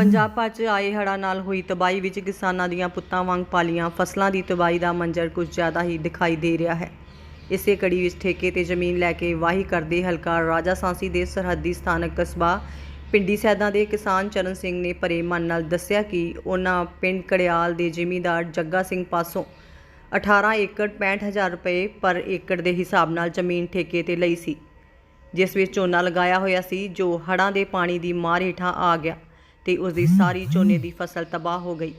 ਪੰਜਾਬ ਭਰ 'ਚ ਆਏ ਹੜ੍ਹਾਂ ਨਾਲ ਹੋਈ ਤਬਾਹੀ ਵਿੱਚ ਕਿਸਾਨਾਂ ਦੀਆਂ ਪੁੱਤਾਂ ਵਾਂਗ ਪਾਲੀਆਂ ਫਸਲਾਂ ਦੀ ਤਬਾਹੀ ਦਾ ਮੰਜ਼ਰ ਕੁਝ ਜ਼ਿਆਦਾ ਹੀ ਦਿਖਾਈ ਦੇ ਰਿਹਾ ਹੈ। ਇਸੇ ਕੜੀ ਵਿੱਚ ਠੇਕੇ ਤੇ ਜ਼ਮੀਨ ਲੈ ਕੇ ਵਾਹੀ ਕਰਦੇ ਹਲਕਾ ਰਾਜਾ ਸਾਂਸੀ ਦੇ ਸਰਹੱਦੀ ਸਥਾਨਕ ਕਸਬਾ ਪਿੰਡੀ ਸੈਦਾਂ ਦੇ ਕਿਸਾਨ ਚਰਨ ਸਿੰਘ ਨੇ ਭਰੇ ਮਨ ਨਾਲ ਦੱਸਿਆ ਕਿ ਉਹਨਾਂ ਪਿੰਡ ਕੜਿਆਲ ਦੇ ਜ਼ਿਮੀਂਦਾਰ ਜੱਗਾ ਸਿੰਘ ਪਾਸੋਂ 18 ਏਕੜ 65000 ਰੁਪਏ ਪਰ ਏਕੜ ਦੇ ਹਿਸਾਬ ਨਾਲ ਜ਼ਮੀਨ ਠੇਕੇ ਤੇ ਲਈ ਸੀ, ਜਿਸ ਵਿੱਚ ਝੋਨਾ ਲਗਾਇਆ ਹੋਇਆ ਸੀ, ਜੋ ਹੜ੍ਹਾਂ ਦੇ ਪਾਣੀ ਦੀ ਮਾਰ ਹੇਠਾਂ ਆ ਗਿਆ। ਤੇ ਉਸ ਦੀ ਸਾਰੀ ਝੋਨੇ ਦੀ ਫਸਲ ਤਬਾਹ ਹੋ ਗਈ।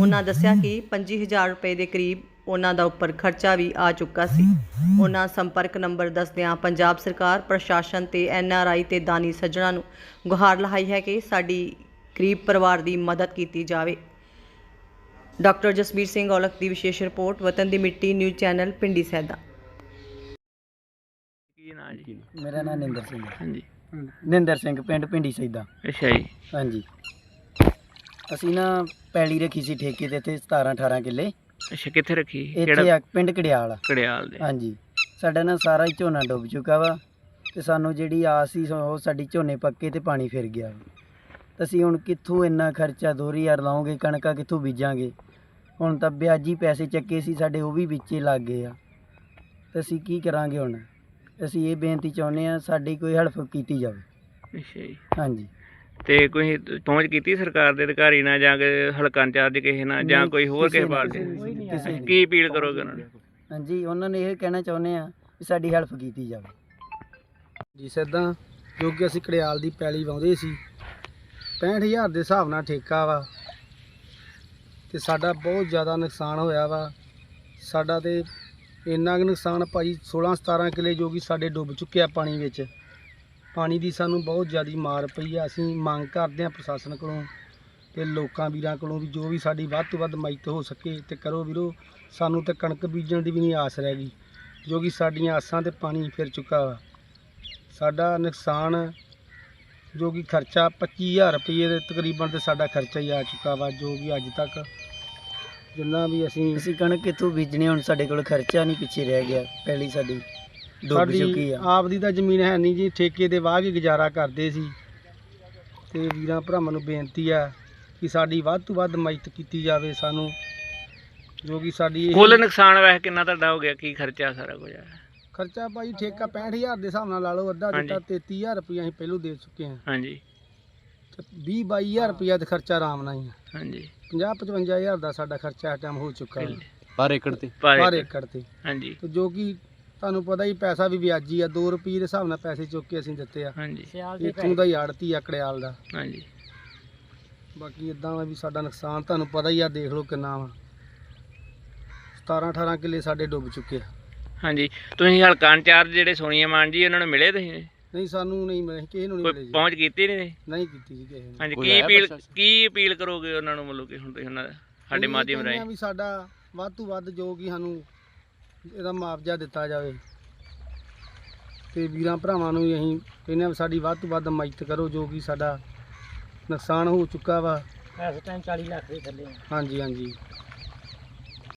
ਉਹਨਾਂ ਦੱਸਿਆ ਕਿ 25000 ਰੁਪਏ ਦੇ ਕਰੀਬ ਉਹਨਾਂ ਦਾ ਉੱਪਰ ਖਰਚਾ ਵੀ ਆ ਚੁੱਕਾ ਸੀ। ਉਹਨਾਂ ਸੰਪਰਕ ਨੰਬਰ ਦੱਸਦਿਆਂ ਪੰਜਾਬ ਸਰਕਾਰ ਪ੍ਰਸ਼ਾਸਨ ਤੇ ਐਨਆਰਆਈ ਤੇ ਦਾਨੀ ਸੱਜਣਾ ਨੂੰ ਗੁਹਾਰ ਲਹਾਈ ਹੈ ਕਿ ਸਾਡੀ ਗਰੀਬ ਪਰਿਵਾਰ ਦੀ ਮਦਦ ਕੀਤੀ ਜਾਵੇ। ਡਾਕਟਰ ਜਸਬੀਰ ਸਿੰਘ ਔਲਖ ਦੀ ਵਿਸ਼ੇਸ਼ ਰਿਪੋਰਟ ਵਤਨ ਦੀ ਮਿੱਟੀ ਨਿਊਜ਼ ਚੈਨਲ ਪਿੰਡੀ ਸੈਦਾ। ਕੀ ਨਾਂ ਜੀ? ਮੇਰਾ ਨਾਮ ਨਿੰਦਰ ਸਿੰਘ ਹੈ। ਹਾਂਜੀ। ਨਿੰਦਰ ਸਿੰਘ ਪਿੰਡ ਪਿੰਡੀ ਸੈਦਾ। ਅੱਛਾ ਜੀ। ਹਾਂਜੀ। ਅਸੀਂ ਨਾ ਪੈਲੀ ਰੱਖੀ ਸੀ ਠੇਕੇ ਤੇ ਇੱਥੇ 17 18 ਕਿੱਲੇ। ਅੱਛਾ ਕਿੱਥੇ ਰੱਖੀ? ਇੱਥੇ ਆ ਪਿੰਡ ਕੜਿਆਲ ਕੜਿਆਲ ਦੇ। ਹਾਂਜੀ। ਸਾਡਾ ਨਾ ਸਾਰਾ ਹੀ ਝੋਨਾ ਡੁੱਬ ਚੁੱਕਾ ਵਾ ਤੇ ਸਾਨੂੰ ਜਿਹੜੀ ਆਸ ਸੀ ਉਹ ਸਾਡੀ ਝੋਨੇ ਪੱਕੇ ਤੇ ਪਾਣੀ ਫਿਰ ਗਿਆ। ਅਸੀਂ ਹੁਣ ਕਿੱਥੋਂ ਇੰਨਾ ਖਰਚਾ 2000 ਲਾਉਂਗੇ ਕਣਕਾਂ ਕਿੱਥੋਂ ਬੀਜਾਂਗੇ? ਹੁਣ ਤਾਂ ਵਿਆਜੀ ਪੈਸੇ ਚੱਕੇ ਸੀ ਸਾਡੇ ਉਹ ਵੀ ਵਿੱਚੇ ਲੱਗ ਗਏ ਆ। ਤੇ ਅਸੀਂ ਕੀ ਕਰਾਂਗੇ ਹੁਣ? ਅਸੀਂ ਇਹ ਬੇਨਤੀ ਚਾਹੁੰਦੇ ਆ ਸਾਡੀ ਕੋਈ ਹੈਲਪ ਕੀਤੀ ਜਾਵੇ। ਅੱਛਾ ਜੀ। ਹਾਂਜੀ। ਤੇ ਕੋਈ ਪਹੁੰਚ ਕੀਤੀ ਸਰਕਾਰ ਦੇ ਅਧਿਕਾਰੀ ਨਾਲ ਜਾਂ ਕਿ ਹਲਕਾ ਇੰਚਾਰਜ ਕਿਸੇ ਨਾਲ ਜਾਂ ਕੋਈ ਹੋਰ ਕਿਸੇ ਪਾਰਟੀ ਕਿਸੇ। ਕੀ ਅਪੀਲ ਕਰੋਗੇ ਉਹਨਾਂ ਨੂੰ? ਹਾਂਜੀ ਉਹਨਾਂ ਨੇ ਇਹ ਕਹਿਣਾ ਚਾਹੁੰਦੇ ਆ ਵੀ ਸਾਡੀ ਹੈਲਪ ਕੀਤੀ ਜਾਵੇ। ਜੀ ਸਿੱਧਾ ਜੋ ਕਿ ਅਸੀਂ ਕੜਿਆਲ ਦੀ ਪੈਲੀ ਵਾਉਂਦੇ ਸੀ 65000 ਦੇ ਹਿਸਾਬ ਨਾਲ ਠੇਕਾ ਵਾ ਤੇ ਸਾਡਾ ਬਹੁਤ ਜ਼ਿਆਦਾ ਨੁਕਸਾਨ ਹੋਇਆ ਵਾ। ਸਾਡਾ ਤੇ ਇੰਨਾ ਕੁ ਨੁਕਸਾਨ ਭਾਈ 16 17 ਕਿੱਲੇ ਜੋ ਕਿ ਸਾਡੇ ਡੁੱਬ ਚੁੱਕਿਆ ਪਾਣੀ ਵਿੱਚ। ਪਾਣੀ ਦੀ ਸਾਨੂੰ ਬਹੁਤ ਜ਼ਿਆਦਾ ਮਾਰ ਪਈ ਆ। ਅਸੀਂ ਮੰਗ ਕਰਦੇ ਆ ਪ੍ਰਸ਼ਾਸਨ ਕੋਲੋਂ ਤੇ ਲੋਕਾਂ ਵੀਰਾਂ ਕੋਲੋਂ ਵੀ ਜੋ ਵੀ ਸਾਡੀ ਵੱਧ ਤੋਂ ਵੱਧ ਮਦਦ ਹੋ ਸਕੇ ਤੇ ਕਰੋ ਵੀਰੋ, ਸਾਨੂੰ ਤੇ ਕਣਕ ਬੀਜਣ ਦੀ ਵੀ ਨਹੀਂ ਆਸ ਰਹਿ ਗਈ, ਜੋ ਕਿ ਸਾਡੀਆਂ ਆਸਾਂ ਤੇ ਪਾਣੀ ਫਿਰ ਚੁੱਕਾ ਵਾ। ਸਾਡਾ ਨੁਕਸਾਨ ਜੋ ਕਿ ਖਰਚਾ 25000 ਰੁਪਏ ਦੇ ਤਕਰੀਬਨ ਤੇ ਸਾਡਾ ਖਰਚਾ ਹੀ ਆ ਚੁੱਕਾ ਵਾ, ਜੋ ਕਿ ਅੱਜ ਤੱਕ ਜਿੰਨਾ ਵੀ ਅਸੀਂ ਅਸੀਂ ਕਣਕ ਕਿੱਥੋਂ ਬੀਜਣੀ ਹੁਣ ਸਾਡੇ ਕੋਲ ਖਰਚਾ ਨਹੀਂ ਪਿੱਛੇ ਰਹਿ ਗਿਆ, ਪਹਿਲੀ ਸਾਡੀ। ਡੁੱਬ ਚੁੱਕੀ ਸਾਡੀ ਆ। ਆਪ ਦੀ ਤਾਂ ਜ਼ਮੀਨ ਹੈ ਨਹੀਂ ਜੀ ਠੇਕੇ ਦੇ ਵਾਹ ਕੇ ਗੁਜ਼ਾਰਾ ਕਰਦੇ ਸੀ। ਤੇ ਵੀਰਾਂ ਭਰਾਵਾਂ ਨੂੰ ਬੇਨਤੀ ਆ ਕਿ ਸਾਡੀ ਵੱਧ ਤੋਂ ਵੱਧ ਮਦਦ ਕੀਤੀ ਜਾਵੇ ਸਾਨੂੰ ਜੋ ਕਿ ਸਾਡੀ ਇਹ- ਕੁੱਲ ਨੁਕਸਾਨ ਵੈਸੇ ਕਿੰਨਾ ਤੁਹਾਡਾ ਹੋ ਗਿਆ ਕੀ ਖਰਚਾ ਸਾਰਾ ਕੁਝ ਆ? ਖਰਚਾ ਭਾਈ ਠੇਕਾ 65000 ਦੇ ਹਿਸਾਬ ਨਾਲ ਲਾ ਲਓ ਅੱਧਾ ਦਿੱਤਾ 33000 ਰੁਪਏ ਅਸੀਂ ਪਹਿਲੋਂ ਦੇ ਚੁੱਕੇ ਹਾਂ। ਹਾਂਜੀ। ਤੇ 20 22000 ਰੁਪਏ ਦਾ ਖਰਚਾ ਆਰਾਮ ਨਾਲ ਹੀ ਆ। ਹਾਂਜੀ। 50 55000 ਦਾ ਸਾਡਾ ਖਰਚਾ ਇਸ ਟਾਈਮ ਹੋ ਚੁੱਕਾ। ਹੈ। ਪਰ ਏਕੜ ਤੇ। ਪਰ ਪਰ ਏਕੜ ਤੇ। ਹਾਂਜੀ। ਤੇ ਜੋ ਕਿ ਤੁਹਾਨੂੰ ਪਤਾ ਹੀ ਪੈਸਾ ਵੀ ਵਿਆਜੀ ਆ 2 ਰੁਪਏ ਦੇ ਹਿਸਾਬ ਨਾਲ ਪੈਸੇ ਚੁੱਕ ਕੇ ਅਸੀਂ ਦਿੱਤੇ ਆ। ਹਾਂਜੀ। ਇੱਥੋਂ ਦਾ ਹੀ ਆੜਤੀ ਆ ਕੜਿਆਲ ਦਾ। ਹਾਂਜੀ। ਬਾਕੀ ਇਦਾਂ ਵਾ ਵੀ ਸਾਡਾ ਨੁਕਸਾਨ ਤੁਹਾਨੂੰ ਪਤਾ ਹੀ ਆ ਦੇਖ ਲਓ ਕਿੰਨਾ ਵਾ। 17 18 ਕਿੱਲੇ ਸਾਡੇ ਡੁੱਬ ਚੁੱਕੇ ਆ। ਹਾਂਜੀ। ਤੁਸੀਂ ਹਲਕਾ ਇੰਚਾਰਜ ਜਿਹੜੇ ਸੋਨੀਆ ਮਾਨ ਜੀ ਉਹਨਾਂ ਨੂੰ ਮਿਲੇ ਤੁਸੀਂ? ਨਹੀਂ ਸਾਨੂੰ ਨਹੀਂ ਮਿਲੇ ਕਿਸੇ ਨੂੰ ਨਹੀਂ ਮਿਲੇ ਕੋਈ ਜੀ। ਪਹੁੰਚ ਕੀਤੀ ਨਹੀਂ ਨਹੀਂ ਕੀਤੀ ਜੀ ਕਿਸੇ ਨੇ। ਹਾਂਜੀ ਕੀ ਅਪੀਲ ਕੀ ਅਪੀਲ ਕਰੋਗੇ ਉਹਨਾਂ ਨੂੰ ਮਤਲਬ ਕਿ ਹੁਣ ਤੁਸੀਂ ਉਹਨਾਂ ਦਾ ਸਾਡੇ ਮਾਧਿਅਮ ਕਹਿੰਦੇ ਆ ਰਾਹੀਂ? ਵੀ ਸਾਡਾ ਵੱਧ ਤੋਂ ਵੱਧ ਜੋ ਕਿ ਸਾਨੂੰ ਇਹਦਾ ਮੁਆਵਜ਼ਾ ਦਿੱਤਾ ਜਾਵੇ। ਤੇ ਵੀਰਾਂ ਭਰਾਵਾਂ ਨੂੰ ਵੀ ਅਸੀਂ ਕਹਿੰਦੇ ਆ ਵੀ ਸਾਡੀ ਵੱਧ ਤੋਂ ਵੱਧ ਮਦਦ ਕਰੋ ਜੋ ਕਿ ਸਾਡਾ ਨੁਕਸਾਨ ਹੋ ਚੁੱਕਾ ਵਾ। ਇਸ ਟਾਈਮ 40 ਲੱਖ ਦੇ ਥੱਲੇ ਹਾਂਜੀ ਹਾਂਜੀ।